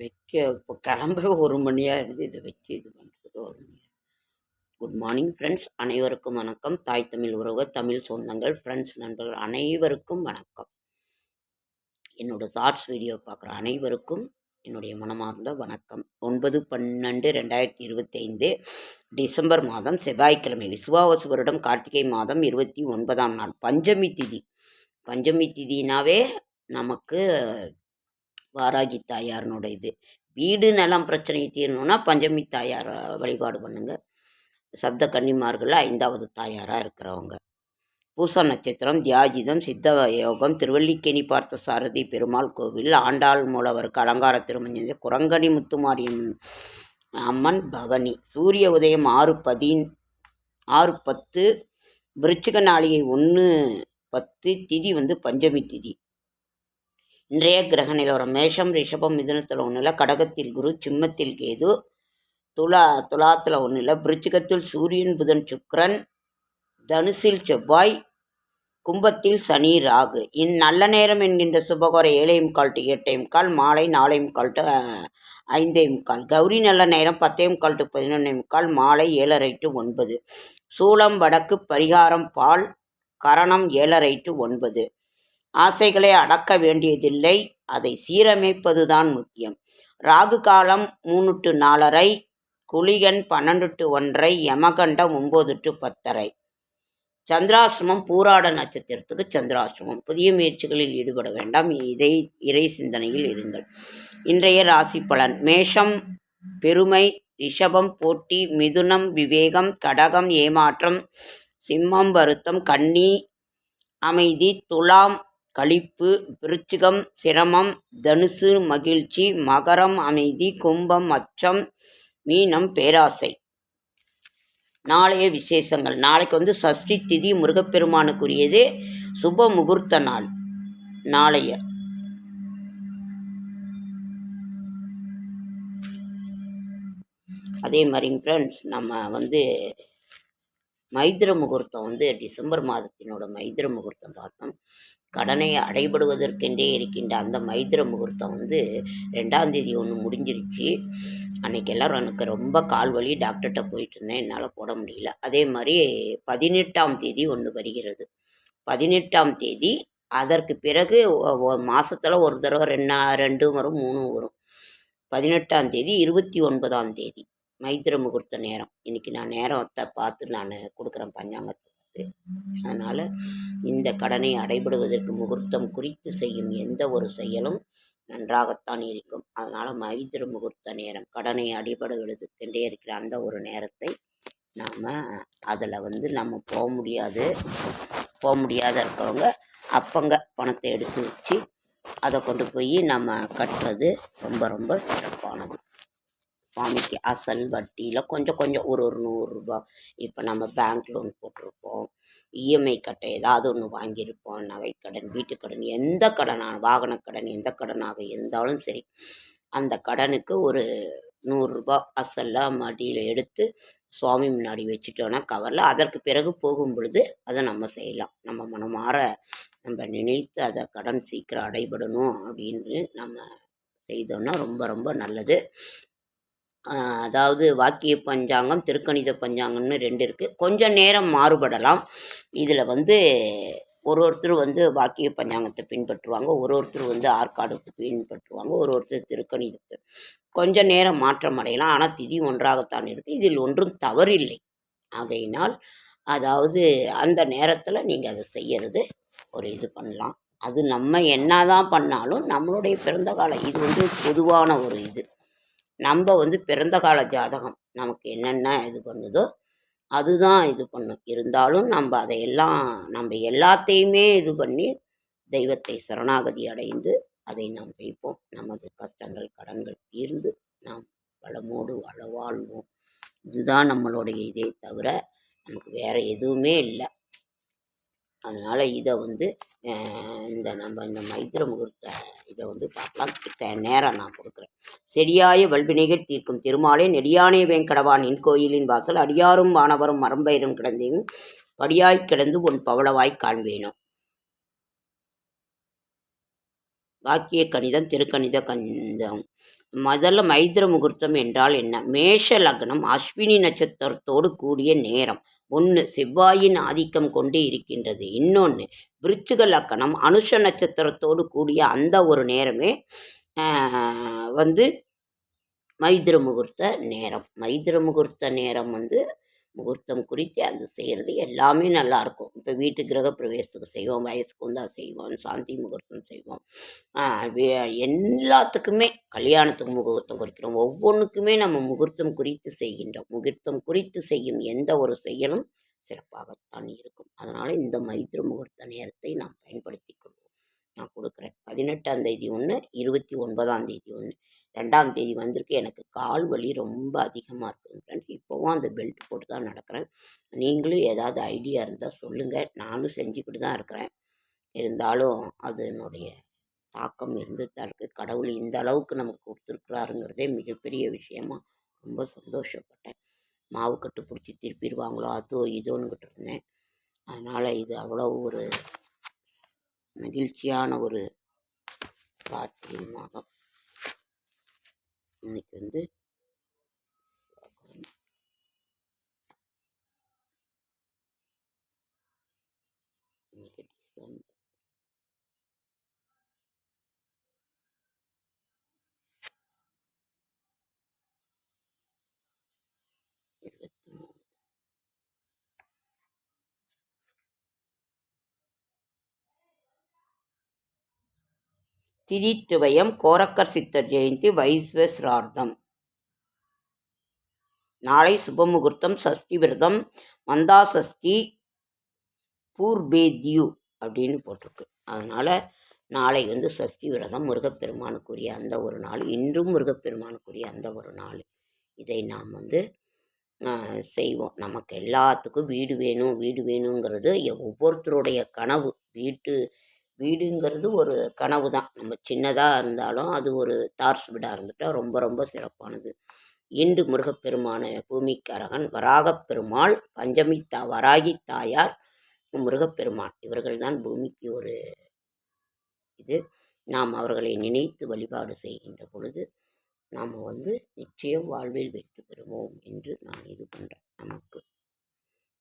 வைக்க இப்போ கிளம்ப ஒரு மணியாக இருந்து இதை வச்சு இது பண்ணுறதுக்கு ஒரு மணி. குட் மார்னிங் ஃப்ரெண்ட்ஸ் அனைவருக்கும் வணக்கம். தாய் தமிழ் உறவு தமிழ் சொந்தங்கள் ஃப்ரெண்ட்ஸ் நண்பர்கள் அனைவருக்கும் வணக்கம். என்னோடய தாட்ஸ் வீடியோ பார்க்குற அனைவருக்கும் என்னுடைய மனமார்ந்த வணக்கம். ஒன்பது பன்னெண்டு ரெண்டாயிரத்தி இருபத்தைந்து டிசம்பர் மாதம் செவ்வாய்க்கிழமை விசுவாவசு வருடம் கார்த்திகை மாதம் இருபத்தி ஒன்பதாம் நாள் பஞ்சமி திதி. பஞ்சமி திதினாவே நமக்கு வாராகி தாயார்னோட இது. வீடு நலம் பிரச்சனையை தீரணும்னா பஞ்சமி தாயார் வழிபாடு பண்ணுங்க. சப்த கன்னிமார்களில் ஐந்தாவது தாயாராக இருக்கிறவங்க. பூச நட்சத்திரம் தியாஜிதம் சித்த யோகம் திருவல்லிக்கேணி பார்த்த சாரதி பெருமாள் கோவில் ஆண்டாள் மூலவருக்கு அலங்கார திருமஞ்ச குரங்கணி முத்துமாரியம்மன் அம்மன் பவனி சூரிய உதயம் ஆறு பதின் ஆறு பத்து விருச்சிக நாளிகை ஒன்று பத்து திதி வந்து பஞ்சமி திதி. இன்றைய கிரக நிலவரம் மேஷம் ரிஷபம் மிதுனத்தில் ஒன்றில் கடகத்தில் குரு சிம்மத்தில் கேது துலா துலாத்தில் ஒன்றில் பிருச்சிகத்தில் சூரியன் புதன் சுக்ரன் தனுசில் செவ்வாய் கும்பத்தில் சனி ராகு. இந்நல்ல நேரம் என்கின்ற சுபகோர ஏழையும் முக்கால் டு எட்டே முக்கால் மாலை நாளையும் முக்கால் டு ஐந்தே முக்கால் கௌரி நல்ல நேரம் பத்தையும் முக்கால் டு பதினொன்னே முக்கால் மாலை ஏழரை டு ஒன்பது. சூளம் வடக்கு பரிகாரம் பால் கரணம் ஏழரை டு ஒன்பது. ஆசைகளை அடக்க வேண்டியதில்லை. அதை சீரமைப்பதுதான் முக்கியம். ராகு காலம் மூணு டு நாலரை குளிகன் பன்னெண்டு டு ஒன்றரை யமகண்டம் ஒம்பது டு பத்தரை. சந்திராசிரமம் பூராட நட்சத்திரத்துக்கு சந்திராசிரமம். புதிய முயற்சிகளில் ஈடுபட வேண்டாம். இதை இறை சிந்தனையில் இருங்கள். இன்றைய ராசி பலன். மேஷம் பெருமை ரிஷபம் போட்டி மிதுனம் விவேகம் கடகம் ஏமாற்றம் சிம்மம் வருத்தம் கன்னி அமைதி துலாம் களிப்பு விருச்சிகம் சிரமம் தனுசு மகிழ்ச்சி மகரம் அமைதி கும்பம் அச்சம் மீனம் பேராசை. நாளைய விசேஷங்கள். நாளைக்கு வந்து சஷ்டி திதி முருகப்பெருமானுக்குரியது சுப முகூர்த்த நாள். நாளைய. அதே மாதிரிங்க ஃப்ரெண்ட்ஸ் நம்ம வந்து மைத்திர முகூர்த்தம் வந்து டிசம்பர் மாதத்தினோட மைத்திர முகூர்த்தம் பார்த்தோம். கடனை அடைபடுவதற்கென்றே இருக்கின்ற அந்த மைத்திர முகூர்த்தம் வந்து ரெண்டாம் தேதி ஒன்று முடிஞ்சிருச்சு. அன்னைக்கு எனக்கு ரொம்ப கால் வலி டாக்டர்கிட்ட போயிட்டு இருந்தேன். என்னால் போட முடியல. அதே மாதிரி பதினெட்டாம் தேதி ஒன்று வருகிறது. பதினெட்டாம் தேதி அதற்கு பிறகு மாதத்தில் ஒரு தடவை ரெண்டு ரெண்டும் வரும் மூணும் வரும். பதினெட்டாம் தேதி இருபத்தி ஒன்பதாம் தேதி மைத்திர முகூர்த்த நேரம். இன்றைக்கி நான் நேரத்தை பார்த்து நான் கொடுக்குறேன் பஞ்சாங்கத்தை. அதனால் இந்த கடனை அடைபடுவதற்கு முகூர்த்தம் குறித்து செய்யும் எந்த ஒரு செயலும் நன்றாகத்தான் இருக்கும். அதனால் மைத்திர முகூர்த்த நேரம். கடனை அடிபடுவதற்கென்றே இருக்கிற அந்த ஒரு நேரத்தை நாம் அதில் வந்து நம்ம போக முடியாது. போக முடியாத இருக்கிறவங்க அப்பங்க பணத்தை எடுத்து வச்சு அதை கொண்டு போய் நம்ம கட்டுறது ரொம்ப ரொம்ப சிறப்பானது. சாமிக்கு அசல் வட்டியில் கொஞ்சம் கொஞ்சம் ஒரு ஒரு நூறுரூபா இப்போ நம்ம பேங்க் லோன் போட்டிருப்போம். இஎம்ஐ கட்ட ஏதாவது ஒன்று வாங்கியிருப்போம். நகைக்கடன் வீட்டுக்கடன் எந்த கடனாக வாகனக்கடன் எந்த கடனாக இருந்தாலும் சரி அந்த கடனுக்கு ஒரு நூறுரூபா அசல்லாம் மடியில் எடுத்து சுவாமி முன்னாடி வச்சுட்டோன்னா கவரில். அதற்கு பிறகு போகும் பொழுது அதை நம்ம செய்யலாம். நம்ம மனமாற நம்ம நினைத்து அதை கடன் சீக்கிரம் அடைபடணும் அப்படின்னு நம்ம செய்தோன்னா ரொம்ப ரொம்ப நல்லது. அதாவது வாக்கிய பஞ்சாங்கம் திருக்கணித பஞ்சாங்கம்னு ரெண்டு இருக்குது கொஞ்சம் நேரம் மாறுபடலாம். இதில் வந்து ஒரு ஒருத்தர் வந்து வாக்கிய பஞ்சாங்கத்தை பின்பற்றுவாங்க ஒரு ஒருத்தர் வந்து ஆற்காடுக்கு பின்பற்றுவாங்க ஒரு ஒருத்தர் திருக்கணிதத்தை. கொஞ்சம் நேரம் மாற்றம் அடையலாம். ஆனால் திதி ஒன்றாகத்தான் இருக்குது இதில் ஒன்றும் தவறில்லை. ஆகையினால் அதாவது அந்த நேரத்தில் நீங்கள் அதை செய்கிறது ஒரு இது பண்ணலாம். அது நம்ம என்ன தான் பண்ணாலும் நம்மளுடைய பிறந்த காலம் இது வந்து பொதுவான ஒரு இது. நம்ம வந்து பிறந்த கால ஜாதகம் நமக்கு என்னென்ன இது பண்ணுதோ அதுதான் இது பண்ணும். இருந்தாலும் நம்ம அதையெல்லாம் நம்ம எல்லாத்தையுமே இது பண்ணி தெய்வத்தை சரணாகதி அடைந்து அதை நாம் செய்வோம் நமது கஷ்டங்கள் கடன்கள் தீர்ந்து நாம் வளமோடு வள வாழ்வோம். இதுதான் நம்மளுடைய இதே தவிர நமக்கு வேறு எதுவுமே இல்லை. அதனால் இதை வந்து இந்த நம்ம இந்த மைத்திர முகூர்த்த இதை வந்து பார்க்கலாம். கிட்ட நேரம் நான் கொடுக்குறேன். செடியாய வல்வினைகள் தீர்க்கும் திருமாலே நெடியானே வேங்கடவான். என் கோயிலின் வாசல் அடியாரும் வானவரும் மரம்பயிரும் கிடந்தேன். படியாய் கிடந்து உன் பவளவாய் காண்பேனும் வாக்கிய கணிதம் திருக்கணித கணிதம். முதல்ல மைத்திர முகூர்த்தம் என்றால் என்ன? மேஷ லக்னம் அஸ்வினி நட்சத்திரத்தோடு கூடிய நேரம். ஒன்று செவ்வாயின் ஆதிக்கம் கொண்டு இருக்கின்றது. இன்னொன்று விருச்சிக லக்கணம் அனுஷ நட்சத்திரத்தோடு கூடிய அந்த ஒரு நேரமே வந்து மைத்திர முகூர்த்த நேரம். மைத்திர முகூர்த்த நேரம் வந்து முகூர்த்தம் குறித்து அது செய்கிறது எல்லாமே நல்லாயிருக்கும் இப்போ வீட்டு கிரக பிரவேசத்துக்கு செய்வோம் வயசுக்கும் தான் செய்வோம் சாந்தி முகூர்த்தம் செய்வோம். எல்லாத்துக்குமே கல்யாணத்துக்கு முகூர்த்தம் குறிக்கிறோம். ஒவ்வொன்றுக்குமே நம்ம முகூர்த்தம் குறித்து செய்கின்றோம். முகூர்த்தம் குறித்து செய்யும் எந்த ஒரு செயலும் சிறப்பாகத்தான் இருக்கும். அதனால் இந்த மைத்திர முகூர்த்த நேரத்தை நாம் பயன்படுத்தி கொள்வோம். நான் கொடுக்குறேன் பதினெட்டாம் தேதி ஒன்று இருபத்தி ஒன்பதாம் தேதி ஒன்று ரெண்டாம் தேதி வந்திருக்கு. எனக்கு கால் வலி ரொம்ப அதிகமாக இருக்குது ஃப்ரெண்ட்ஸ் இப்போவும் அந்த பெல்ட் போட்டு தான் நடக்கிறேன். நீங்களும் ஏதாவது ஐடியா இருந்தால் சொல்லுங்கள் நானும் செஞ்சுக்கிட்டு தான் இருக்கிறேன். இருந்தாலும் அதனுடைய தாக்கம் இருந்துட்டு தான் இருக்குது கடவுள் இந்த அளவுக்கு நமக்கு கொடுத்துருக்குறாருங்கிறதே மிகப்பெரிய விஷயமா ரொம்ப சந்தோஷப்பட்டேன். மாவு கட்டு பிடிச்சி திருப்பிடுவாங்களோ அதோ இதோன்னுக்கிட்டு இருந்தேன். அதனால் இது அவ்வளோ ஒரு மகிழ்ச்சியான ஒரு கார்த்திகை மாதம். இன்னைக்கு வந்து இன்னைக்கு இருபத்தி மூணு திதித்துவயம் கோரக்கர் சித்தர் ஜெயந்தி வைஸ்வஸ்ரார்த்தம் நாளை சுபமுகூர்த்தம் சஷ்டி விரதம் மந்தா சஷ்டி பூர்பேத்யு. அப்படின்னு போட்டிருக்கு. அதனால் நாளை வந்து சஷ்டி விரதம் முருகப்பெருமானுக்குரிய அந்த ஒரு நாள் இன்றும் முருகப்பெருமானுக்குரிய அந்த ஒரு நாள். இதை நாம் வந்து செய்வோம். நமக்கு எல்லாத்துக்கும் வீடு வேணும் வீடு வேணுங்கிறது எ- ஒவ்வொருத்தருடைய கனவு. வீட்டு வீடுங்கிறது ஒரு கனவு தான். நம்ம சின்னதாக இருந்தாலும் அது ஒரு தார்ஸ் வீடாக இருந்துட்டால் ரொம்ப ரொம்ப சிறப்பானது. இன்று முருகப்பெருமான பூமிக்கரகன் வராகப்பெருமாள் பஞ்சமி தா வராகி தாயார் முருகப்பெருமான். இவர்கள்தான் பூமிக்கு ஒரு இது. நாம் அவர்களை நினைத்து வழிபாடு செய்கின்ற பொழுது நாம் வந்து நிச்சயம் வாழ்வில் வெற்றி பெறுவோம் என்று நான் இது பண்ணுறேன் நமக்கு.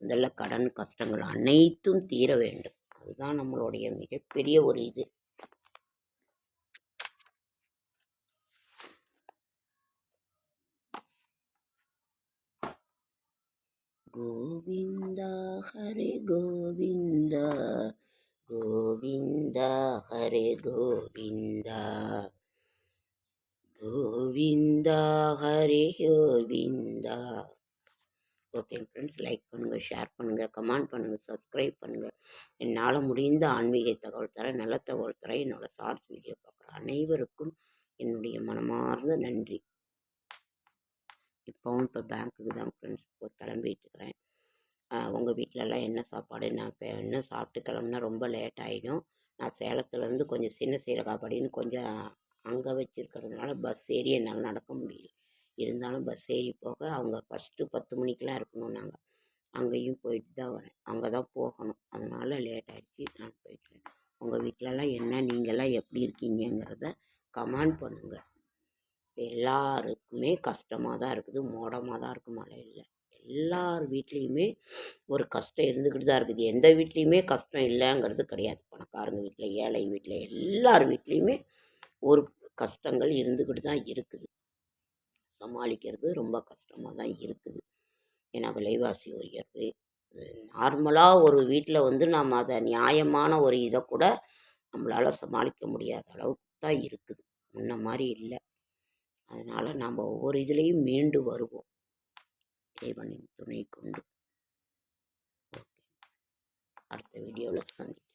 முதல்ல கடன் கஷ்டங்கள் அனைத்தும் தீர வேண்டும். அதுதான் நம்மளுடைய மிகப்பெரிய ஒரு இது. Govinda Hare Govinda. Govinda Hare Govinda. Govinda Hare Govinda. Okay friends like பண்ணுங்கள் ஷேர் பண்ணுங்கள் கமெண்ட் பண்ணுங்கள் சப்ஸ்கிரைப் பண்ணுங்கள் என்னால் முடிந்த ஆன்மீக தகவல் தர நல்ல தகவல் தரேன் என்னோடய ஷார்ட்ஸ் வீடியோ பார்க்குற அனைவருக்கும் என்னுடைய மனமார்ந்த நன்றி. இப்போவும் இப்போ பேங்க்குக்கு தான் ஃப்ரெண்ட்ஸ் இப்போ கிளம்பிட்டு இருக்கிறேன். உங்கள் வீட்டிலலாம் என்ன சாப்பாடு நான் இப்போ என்ன சாப்பிட்டு கிளம்புனா ரொம்ப லேட் ஆகிடும் நான் சேலத்துலேருந்து கொஞ்சம் சின்ன சீரகாபாடின்னு கொஞ்சம் அங்கே வச்சுருக்கிறதுனால பஸ் ஏறி என்னால் நடக்க முடியல. இருந்தாலும் பஸ் ஏறி போக அவங்க ஃபஸ்ட்டு பத்து மணிக்கெலாம் இருக்கணும் நாங்கள் அங்கேயும் போயிட்டு தான் வரேன். அங்கே தான் போகணும். அதனால் லேட் ஆகிடுச்சு நான் போயிட்டேன் உங்கள் வீட்டிலலாம் என்ன நீங்கள்லாம் எப்படி இருக்கீங்கங்கிறத கமெண்ட் பண்ணுங்கள் எல்லாருக்குமே கஷ்டமாக தான் இருக்குது. மோடமாக தான் இருக்குது மழை இல்லை எல்லார் வீட்லேயுமே ஒரு கஷ்டம் இருந்துக்கிட்டு தான் இருக்குது. எந்த வீட்லேயுமே கஷ்டம் இல்லைங்கிறது கிடையாது. பணக்காரங்க வீட்டில் ஏழை வீட்டில் எல்லார் வீட்லேயுமே ஒரு கஷ்டங்கள் இருந்துக்கிட்டு தான் இருக்குது. சமாளிக்கிறது ரொம்ப கஷ்டமாக தான் இருக்குது. ஏன்னா விலைவாசி உயர்வு. நார்மலாக ஒரு வீட்டில் வந்து நாம் அதை நியாயமான ஒரு இதை கூட நம்மளால் சமாளிக்க முடியாத அளவுக்கு தான் இருக்குது. முன்ன மாதிரி இல்லை. அதனால் நாம் ஒவ்வொரு இதுலேயும் மீண்டு வருவோம். இறைவனின் துணை கொண்டு. ஓகே. அடுத்த வீடியோவில் சந்திக்கிறேன்